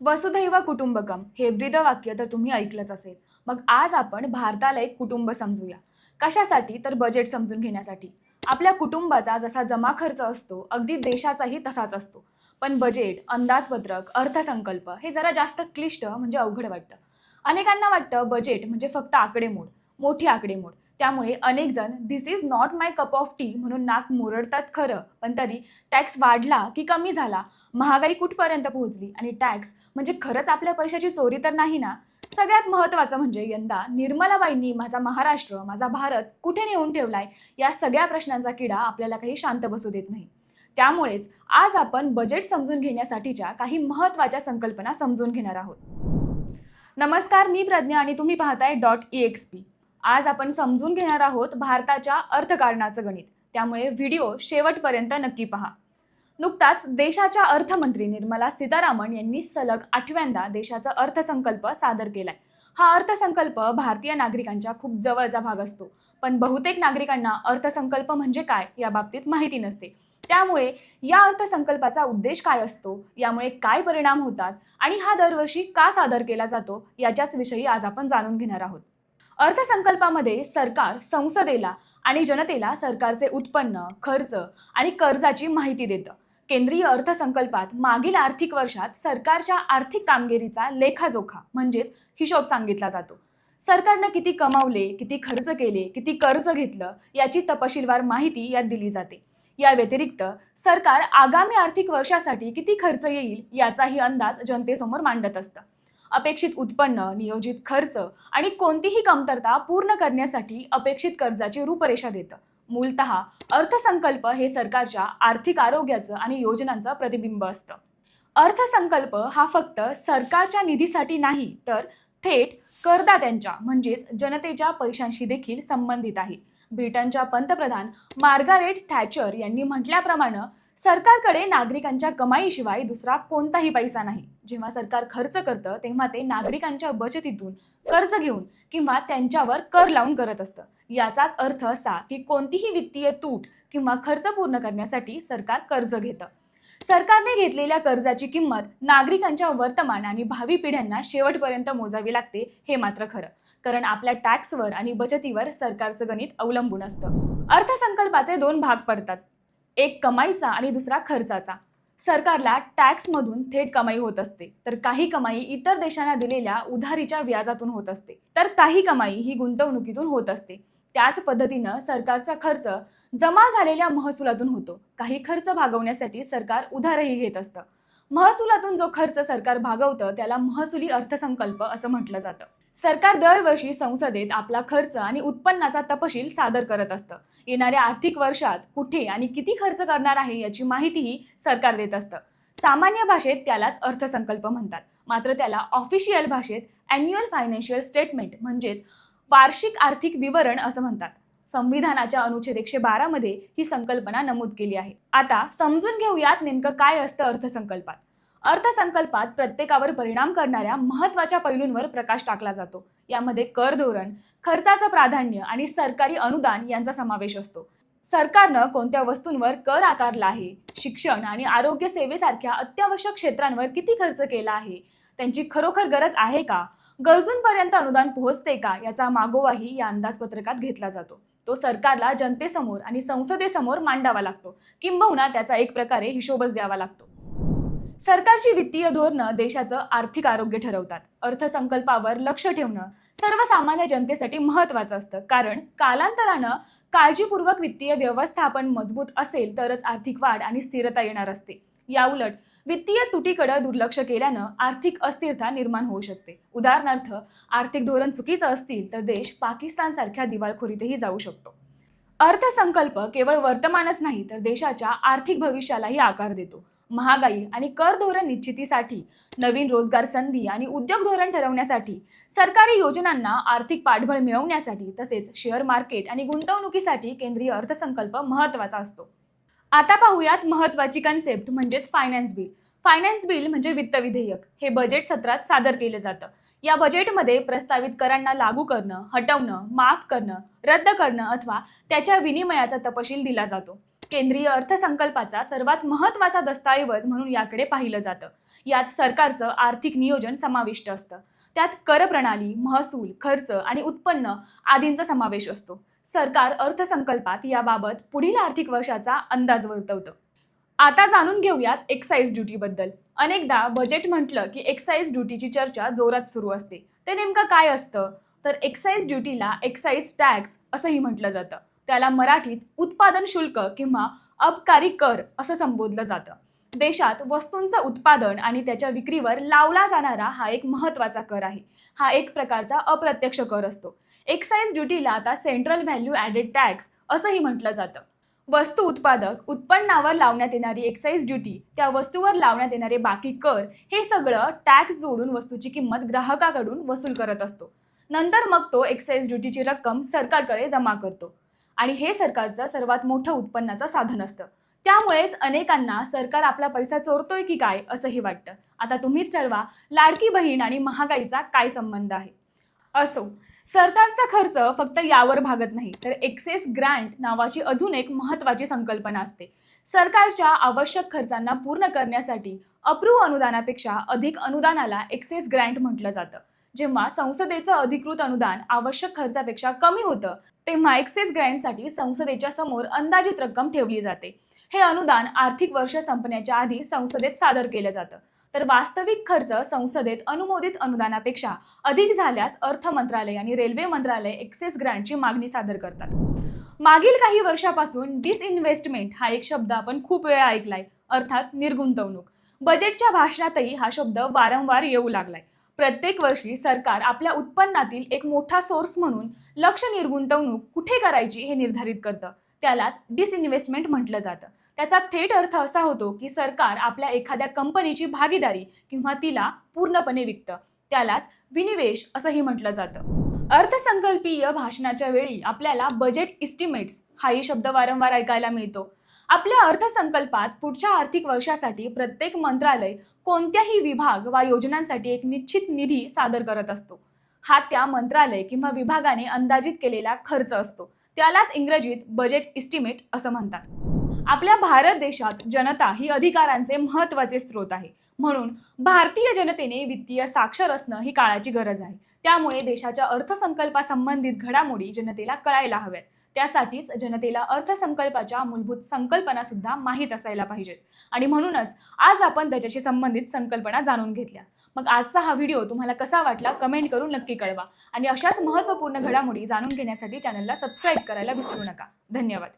वसुधैव कुटुंबकम. हे ब्रीदवाक्य तर तुम्ही ऐकलंच असेल. मग आज आपण भारताला एक कुटुंब समजूया. कशासाठी? तर बजेट समजून घेण्यासाठी. आपल्या कुटुंबाचा जसा जमा खर्च असतो अगदी देशाचाही तसाच असतो. पण बजेट अंदाजपत्रक अर्थसंकल्प हे जरा जास्त क्लिष्ट म्हणजे अवघड वाटतं. अनेकांना वाटतं बजेट म्हणजे फक्त आकडेमोड मोठी आकडेमोड. त्यामुळे अनेक जण this is not my cup of tea म्हणून नाक मुरडतात खरं. पण तरी टॅक्स वाढला की कमी झाला. महागाई कुठपर्यंत पोहोचली? आणि टॅक्स म्हणजे खरंच आपल्या पैशाची चोरी तर नाही ना? सगळ्यात महत्त्वाचं म्हणजे यंदा निर्मलाबाईंनी माझा महाराष्ट्र माझा भारत कुठे नेऊन ठेवलाय? या सगळ्या प्रश्नांचा किडा आपल्याला काही शांत बसू देत नाही. त्यामुळेच आज आपण बजेट समजून घेण्यासाठीच्या काही महत्त्वाच्या संकल्पना समजून घेणार आहोत. नमस्कार मी प्रज्ञा आणि तुम्ही पाहताय डॉट ई एक्स पी आज आपण समजून घेणार आहोत भारताच्या अर्थकारणाचं गणित. त्यामुळे व्हिडिओ शेवटपर्यंत नक्की पहा. नुकताच देशाच्या अर्थमंत्री निर्मला सीतारामन यांनी सलग आठव्यांदा देशाचा अर्थसंकल्प सादर केलाय. हा अर्थसंकल्प भारतीय नागरिकांच्या खूप जवळचा भाग असतो. पण बहुतेक नागरिकांना अर्थसंकल्प म्हणजे काय या बाबतीत माहिती नसते. त्यामुळे या अर्थसंकल्पाचा उद्देश काय असतो? यामुळे काय परिणाम होतात? आणि हा दरवर्षी का सादर केला जातो? याच्याच विषयी आज आपण जाणून घेणार आहोत. अर्थसंकल्पामध्ये सरकार संसदेला आणि जनतेला सरकारचे उत्पन्न खर्च आणि कर्जाची माहिती देतं. केंद्रीय अर्थसंकल्पात मागील आर्थिक वर्षात सरकारच्या आर्थिक कामगिरीचा लेखाजोखा म्हणजेच हिशोब सांगितला जातो. सरकारनं किती कमावले किती खर्च केले किती कर्ज घेतलं याची तपशीलवार माहिती यात दिली जाते. या व्यतिरिक्त सरकार आगामी आर्थिक वर्षासाठी किती खर्च येईल याचाही अंदाज जनतेसमोर मांडत असतं. अपेक्षित उत्पन्न नियोजित खर्च आणि कोणतीही कमतरता पूर्ण करण्यासाठी अपेक्षित कर्जाची रूपरेषा देतं. मूलत अर्थसंकल्प हे सरकारच्या आर्थिक आरोग्याचं आणि योजनांचं प्रतिबिंब असतं. अर्थसंकल्प हा फक्त सरकारच्या निधीसाठी नाही तर थेट करदात्यांच्या म्हणजेच जनतेच्या पैशांशी देखील संबंधित आहे. ब्रिटनच्या पंतप्रधान मार्गारेट थॅचर यांनी म्हटल्याप्रमाणे सरकारकडे नागरिकांच्या कमाईशिवाय दुसरा कोणताही पैसा नाही. जेव्हा सरकार खर्च करतं तेव्हा ते नागरिकांच्या बचतीतून कर्ज घेऊन किंवा त्यांच्यावर कर लावून करत असतं. याचाच अर्थ असा की कोणतीही वित्तीय तूट किंवा खर्च पूर्ण करण्यासाठी सरकार कर्ज घेतं. सरकारने घेतलेल्या कर्जाची किंमत नागरिकांच्या वर्तमान आणि भावी पिढ्यांना शेवटपर्यंत मोजावी लागते हे मात्र खरं. कारण आपल्या टॅक्सवर आणि बचतीवर सरकारचं गणित अवलंबून असतं. अर्थसंकल्पाचे दोन भाग पडतात. एक कमाईचा आणि दुसरा खर्चाचा. सरकारला टॅक्समधून थेट कमाई होत असते. तर काही कमाई इतर देशांना दिलेल्या उधारीच्या व्याजातून होत असते. तर काही कमाई ही गुंतवणुकीतून होत असते. त्याच पद्धतीनं सरकारचा खर्च जमा झालेल्या महसुलातून होतो. काही खर्च भागवण्यासाठी सरकार उधारही घेत असतं. महसुलातून जो खर्च सरकार भागवतं त्याला महसुली अर्थसंकल्प असं म्हटलं जातं. सरकार दरवर्षी संसदेत आपला खर्च आणि उत्पन्नाचा तपशील सादर करत असतं. येणाऱ्या आर्थिक वर्षात कुठे आणि किती खर्च करणार आहे याची माहितीही सरकार देत असतं. सामान्य भाषेत त्यालाच अर्थसंकल्प म्हणतात. मात्र त्याला ऑफिशियल भाषेत अॅन्युअल फायनान्शियल स्टेटमेंट म्हणजेच वार्षिक आर्थिक विवरण असं म्हणतात. संविधानाच्या अनुच्छेद एकशे बारामध्ये ही संकल्पना नमूद केली आहे. आता समजून घेऊयात नेमकं काय असतं अर्थसंकल्पात. अर्थसंकल्पात प्रत्येकावर परिणाम करणाऱ्या महत्त्वाच्या पैलूंवर प्रकाश टाकला जातो. यामध्ये कर धोरण खर्चाचं प्राधान्य आणि सरकारी अनुदान यांचा समावेश असतो. सरकारनं कोणत्या वस्तूंवर कर आकारला आहे? शिक्षण आणि आरोग्य सेवेसारख्या अत्यावश्यक क्षेत्रांवर किती खर्च केला आहे? त्यांची खरोखर गरज आहे का? गरजूंपर्यंत अनुदान पोहोचते का? याचा मागोवाही या अंदाजपत्रकात घेतला जातो. तो सरकारला जनतेसमोर आणि संसदेसमोर मांडावा लागतो. किंबहुना त्याचा एक प्रकारे हिशोबच द्यावा लागतो. सरकारची वित्तीय धोरणं देशाचं आर्थिक आरोग्य ठरवतात. अर्थसंकल्पावर लक्ष ठेवणं सर्वसामान्य जनतेसाठी महत्वाचं असतं. कारण कालांतरानं काळजीपूर्वक वित्तीय व्यवस्थापन मजबूत असेल तरच आर्थिक वाढ आणि स्थिरता येणार असते. याउलट वित्तीय तुटीकडे दुर्लक्ष केल्यानं आर्थिक अस्थिरता निर्माण होऊ शकते. उदाहरणार्थ आर्थिक धोरण चुकीचं असतील तर देश पाकिस्तानसारख्या दिवाळखोरीतही जाऊ शकतो. अर्थसंकल्प केवळ वर्तमानच नाही तर देशाच्या आर्थिक भविष्यालाही आकार देतो. महागाई आणि कर धोरण निश्चितीसाठी नवीन रोजगार संधी आणि उद्योग धोरण ठरवण्यासाठी सरकारी योजनांना आर्थिक पाठबळ मिळवण्यासाठी तसेच शेअर मार्केट आणि गुंतवणुकीसाठी केंद्रीय अर्थसंकल्प महत्त्वाचा असतो. आता पाहूयात महत्त्वाची कन्सेप्ट म्हणजेच फायनान्स बिल फायनान्स बिल म्हणजे वित्त विधेयक. हे बजेट सत्रात सादर केलं जातं. या बजेटमध्ये प्रस्तावित करांना लागू करणं हटवणं माफ करणं रद्द करणं अथवा त्याच्या विनिमयाचा तपशील दिला जातो. केंद्रीय अर्थसंकल्पाचा सर्वात महत्त्वाचा दस्तऐवज म्हणून याकडे पाहिलं जातं. यात सरकारचं आर्थिक नियोजन समाविष्ट असतं. त्यात कर प्रणाली महसूल खर्च आणि उत्पन्न आदींचा समावेश असतो. सरकार अर्थसंकल्पात याबाबत पुढील आर्थिक वर्षाचा अंदाज वर्तवतं. आता जाणून घेऊयात एक्साईज ड्युटीबद्दल अनेकदा बजेट म्हटलं की एक्साईज ड्युटीची चर्चा जोरात सुरू असते. ते नेमकं काय असतं? तर एक्साईज ड्युटीला एक्साईज टॅक्स असंही म्हटलं जातं. त्याला मराठीत उत्पादन शुल्क किंवा अबकारी कर असं संबोधलं जातं. देशात वस्तूंचं उत्पादन आणि त्याच्या विक्रीवर लावला जाणारा हा एक महत्त्वाचा कर आहे. हा एक प्रकारचा अप्रत्यक्ष कर असतो. एक्साईज ड्युटीला आता सेंट्रल व्हॅल्यू ॲडेड टॅक्स असंही म्हटलं जातं. वस्तू उत्पादक उत्पन्नावर लावण्यात येणारी एक्साईज ड्युटी त्या वस्तूवर लावण्यात येणारे बाकी कर हे सगळं टॅक्स जोडून वस्तूची किंमत ग्राहकाकडून वसूल करत असतो. नंतर मग तो एक्साईज ड्युटीची रक्कम सरकारकडे जमा करतो. आणि हे सरकारचं सर्वात मोठं उत्पन्नाचं साधन असतं. त्यामुळेच अनेकांना सरकार आपला पैसा चोरतोय की काय असंही वाटतं. आता तुम्हीच ठरवा लाडकी बहीण आणि महागाईचा काय संबंध आहे? असो सरकारचा खर्च फक्त यावर भागत नाही तर एक्सेस ग्रँट नावाची अजून एक महत्त्वाची संकल्पना असते. सरकारच्या आवश्यक खर्चांना पूर्ण करण्यासाठी अप्रूव्ह अनुदानापेक्षा अधिक अनुदानाला एक्सेस ग्रँट म्हटलं जातं. जेव्हा संसदेचं अधिकृत अनुदान आवश्यक खर्चापेक्षा कमी होतं तेव्हा एक्सेस ग्रँटसाठी संसदेच्या समोर अंदाजित रक्कम ठेवली जाते. हे अनुदान आर्थिक वर्ष संपण्याच्या आधी संसदेत सादर केलं जातं. तर वास्तविक खर्च संसदेत अनुमोदित अनुदानापेक्षा अधिक झाल्यास अर्थ मंत्रालय आणि रेल्वे मंत्रालय एक्सेस ग्रँटची मागणी सादर करतात. मागील काही वर्षापासून डिसइन्व्हेस्टमेंट हा एक शब्द आपण खूप वेळा ऐकलाय अर्थात निर्गुंतवणूक. बजेटच्या भाषणातही हा शब्द वारंवार येऊ लागलाय. प्रत्येक वर्षी सरकार आपल्या उत्पन्नातील एक मोठा सोर्स म्हणून लक्ष निर्गुंतवणूक कुठे करायची हे निर्धारित करतं? त्यालाच डिसइन्व्हेस्टमेंट म्हटलं जातं. त्याचा थेट अर्थ असा होतो की सरकार आपल्या एखाद्या कंपनीची भागीदारी किंवा तिला पूर्णपणे विकतं. त्यालाच विनिवेश असंही म्हटलं जातं. अर्थसंकल्पीय भाषणाच्या वेळी आपल्याला बजेट इस्टिमेट्स हाही शब्द वारंवार ऐकायला मिळतो. आपल्या अर्थसंकल्पात पुढच्या आर्थिक वर्षासाठी प्रत्येक मंत्रालय कोणत्याही विभाग वा योजनांसाठी एक निश्चित निधी सादर करत असतो. हा त्या मंत्रालय किंवा विभागाने अंदाजित केलेला खर्च असतो. त्यालाच इंग्रजीत बजेट इस्टिमेट असं म्हणतात. आपल्या भारत देशात जनता ही अधिकारांचे महत्त्वाचे स्रोत आहे. म्हणून भारतीय जनतेने वित्तीय साक्षर असणं ही काळाची गरज आहे. त्यामुळे देशाच्या अर्थसंकल्पासंबंधित घडामोडी जनतेला कळायला हव्यात. त्यासाठीच जनतेला अर्थसंकल्पाच्या मूलभूत संकल्पना सुद्धा माहीत असायला पाहिजेत. आणि म्हणूनच आज आपण त्याच्याशी संबंधित संकल्पना जाणून घेतल्या. मग आजचा हा व्हिडिओ तुम्हाला कसा वाटला कमेंट करून नक्की कळवा. आणि अशाच महत्त्वपूर्ण घडामोडी जाणून घेण्यासाठी चॅनलला सबस्क्राईब करायला विसरू नका. धन्यवाद.